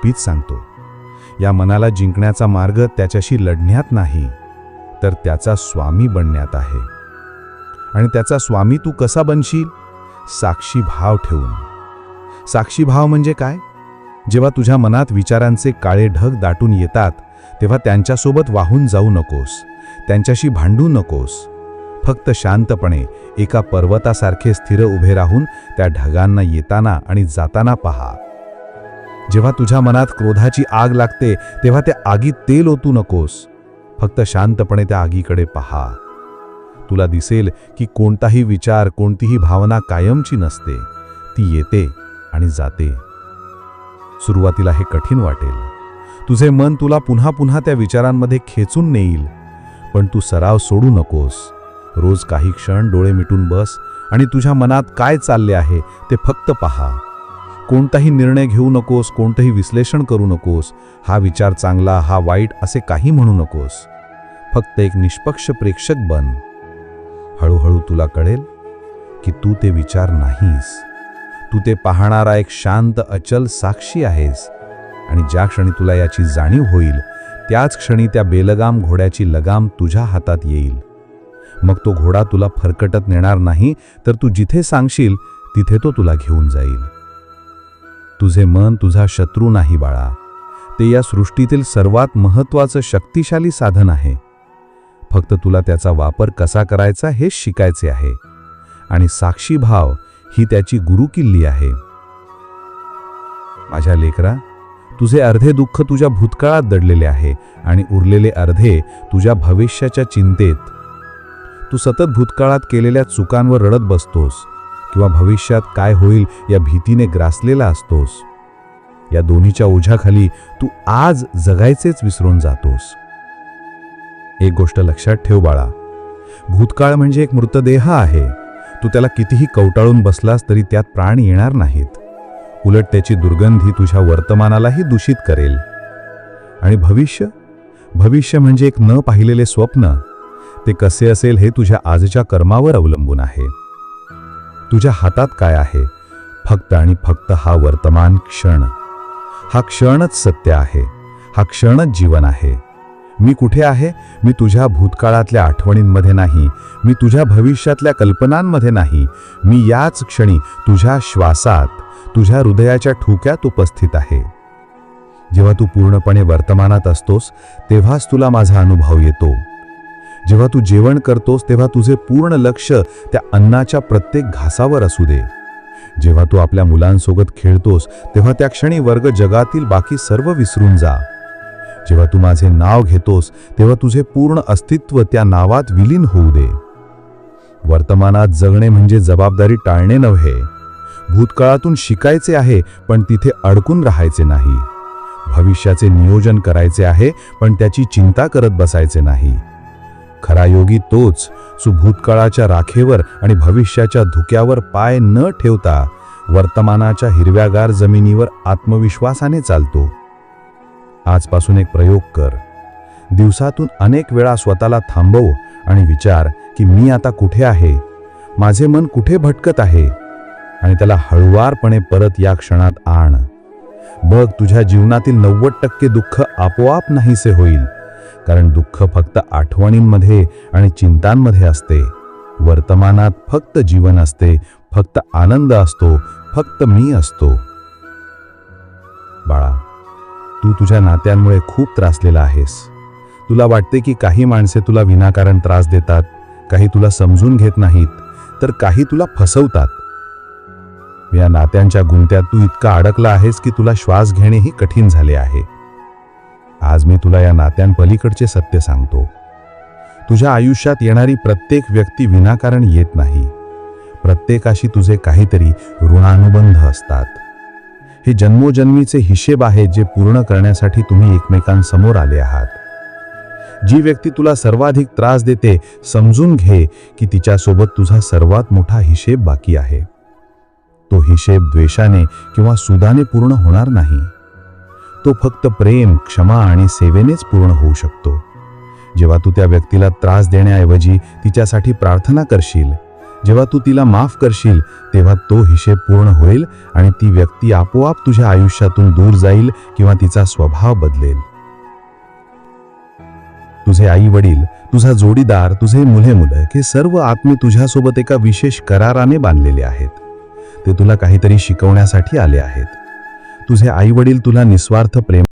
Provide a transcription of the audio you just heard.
गुपित सांगतो. या मनाला जिंकण्याचा मार्ग त्याच्याशी लढण्यात नाही तर त्याचा स्वामी बनण्यात आहे. आणि त्याचा स्वामी तू कसा बनशील? साक्षी भाव ठेवून. साक्षी भाव म्हणजे काय? जेव्हा तुझ्या मनात विचारांचे काळे ढग दाटून येतात तेव्हा त्यांच्यासोबत वाहून जाऊ नकोस त्यांच्याशी भांडू नकोस. फक्त शांतपणे एका पर्वतासारखे स्थिर उभे राहून त्या ढगांना येताना आणि जाताना पहा. जेव्हा तुझ्या मनात क्रोधाची आग लागते तेव्हा त्या आगीत तेल ओतू नकोस. फक्त शांतपणे त्या आगीकडे पहा. तुला दिसेल की कोणताही विचार कोणतीही भावना कायमची नसते. ती येते आणि जाते. सुरुवातीला हे कठीण वाटेल. तुझे मन तुला पुन्हा पुन्हा त्या विचारांमध्ये खेचून नेईल. पण तू सराव सोडू नकोस. रोज काही क्षण डोळे मिटून बस आणि तुझ्या मनात काय चालले आहे ते फक्त पहा. कोणताही निर्णय घेऊ नकोस कोणतंही विश्लेषण करू नकोस हा विचार चांगला हा वाईट असे काही म्हणू नकोस. फक्त एक निष्पक्ष प्रेक्षक बन. हळूहळू तुला कळेल की तू ते विचार नाहीस. तू ते पाहणारा एक शांत अचल साक्षी आहेस आणि ज्या क्षणी तुला याची जाणीव होईल त्याच क्षणी त्या बेलगाम घोड्याची लगाम तुझ्या हातात येईल. मग तो घोडा तुला फरकटत नेणार नाही तर तू जिथे सांगशील तिथे तो तुला घेऊन जाईल. तुझे मन तुझा शत्रू नाही बाळा. ते या सृष्टीतील सर्वात महत्त्वाचं शक्तिशाली साधन आहे. फक्त तुला त्याचा वापर कसा करायचा हेच शिकायचे आहे. आणि साक्षी भाव ही त्याची गुरुकिल्ली आहे. माझ्या लेकरा तुझे अर्धे दुःख तुझ्या भूतकाळात दडलेले आहे आणि उरलेले अर्धे तुझ्या भविष्याच्या चिंतेत. तू सतत भूतकाळात केलेल्या चुकांवर रडत बसतोस. किंवा भविष्यात काय होईल या भीतीने ग्रासलेला असतोस. या दोन्हीच्या ओझ्याखाली तू आज जगायचेच विसरून जातोस. एक गोष्ट लक्षात ठेव बाळा. भूतकाळ म्हणजे एक मृतदेह आहे. तू त्याला कितीही कवटाळून बसलास तरी त्यात प्राण येणार नाहीत. उलट त्याची दुर्गंधी तुझ्या वर्तमानालाही दूषित करेल. आणि भविष्य? भविष्य म्हणजे एक न पाहिलेले स्वप्न. ते कसे असेल हे तुझ्या आजच्या कर्मावर अवलंबून आहे. तुझ्या हातात काय आहे? फक्त आणि फक्त हा वर्तमान क्षण. हा क्षणच सत्य आहे. हा क्षणच जीवन आहे. मी कुठे आहे? मी तुझ्या भूतकाळातल्या आठवणींमध्ये नाही. मी तुझ्या भविष्यातल्या कल्पनांमध्ये नाही. मी याच क्षणी तुझ्या श्वासात तुझ्या हृदयाच्या ठोक्यात उपस्थित आहे. जेव्हा तू पूर्णपणे वर्तमानात असतोस तेव्हाच तुला माझा अनुभव येतो. जेव्हा तू जेवण करतोस तेव्हा तुझे पूर्ण लक्ष त्या अन्नाच्या प्रत्येक घासावर असू दे. जेव्हा तू आपल्या मुलांसोबत खेळतोस तेव्हा त्या क्षणी वर्ग जगातील बाकी सर्व विसरून जा. जेव्हा तू माझे नाव घेतोस तेव्हा तुझे पूर्ण अस्तित्व त्या नावात विलीन होऊ दे. वर्तमानात जगणे म्हणजे जबाबदारी टाळणे नव्हे. भूतकाळातून शिकायचे आहे पण तिथे अडकून राहायचे नाही. भविष्याचे नियोजन करायचे आहे पण त्याची चिंता करत बसायचे नाही. खरा योगी तोच जो भूतकाळाच्या राखेवर आणि भविष्याच्या धुक्यावर पाय न ठेवता वर्तमानाच्या हिरव्यागार जमिनीवर आत्मविश्वासाने चालतो. आजपासून एक प्रयोग कर. दिवसातून अनेक वेळा स्वतःला थांबव आणि विचार की मी आता कुठे आहे? माझे मन कुठे भटकत आहे? आणि त्याला हळुवारपणे परत या क्षणात आण. बघ तुझ्या जीवनातील नव्वद टक्के दुःख आपोआप नाहीसे होईल. कारण दुःख फक्त आठवणींमध्ये आणि चिंतांमध्ये असते. वर्तमानात फक्त जीवन असते फक्त आनंद असतो फक्त मी असतो. बाळा तू तुझ्या नात्यांमुळे खूप त्रासलेला आहेस. तुला वाटते की काही माणसे तुला विनाकारण त्रास देतात काही तुला समजून घेत नाहीत तर काही तुला फसवतात. या नात्यांच्या गुंत्यात तू इतका अडकला आहेस की तुला श्वास घेणेही कठीण झाले आहे. आज मी तुला या नात्यांपलीकडचे सत्य सांगतो. तुझ्या आयुष्यात येणारी प्रत्येक व्यक्ती विनाकारण येत नाही. प्रत्येकाशी तुझे काहीतरी ऋणानुबंध असतात. हे जन्मोजन्मीचे हिशेब आहेत जे पूर्ण करण्यासाठी तुम्ही एकमेकांसमोर आले आहात. जी व्यक्ती तुला सर्वाधिक त्रास देते समजून घे की तिच्यासोबत तुझा सर्वात मोठा हिशेब बाकी आहे. तो हिशेब द्वेषाने किंवा सुदाने पूर्ण होणार नाही. तो फक्त प्रेम क्षमा आणि सेवेनेच पूर्ण होऊ शकतो. जेव्हा तू त्या व्यक्तीला त्रास देण्याऐवजी तिच्यासाठी प्रार्थना करशील जेव्हा तू तिला माफ करशील तेव्हा तो हिशेब पूर्ण होईल आणि ती व्यक्ती आपोआप तुझ्या आयुष्यातून दूर जाईल किंवा तिचा स्वभाव बदलेल. तुझे आई वडील तुझा जोडीदार तुझे मुले मुलं हे सर्व आत्मे तुझ्यासोबत एका विशेष कराराने बांधलेले आहेत. ते तुला काहीतरी शिकवण्यासाठी आले आहेत. तुझे आई वडील तुला निस्वार्थ प्रेम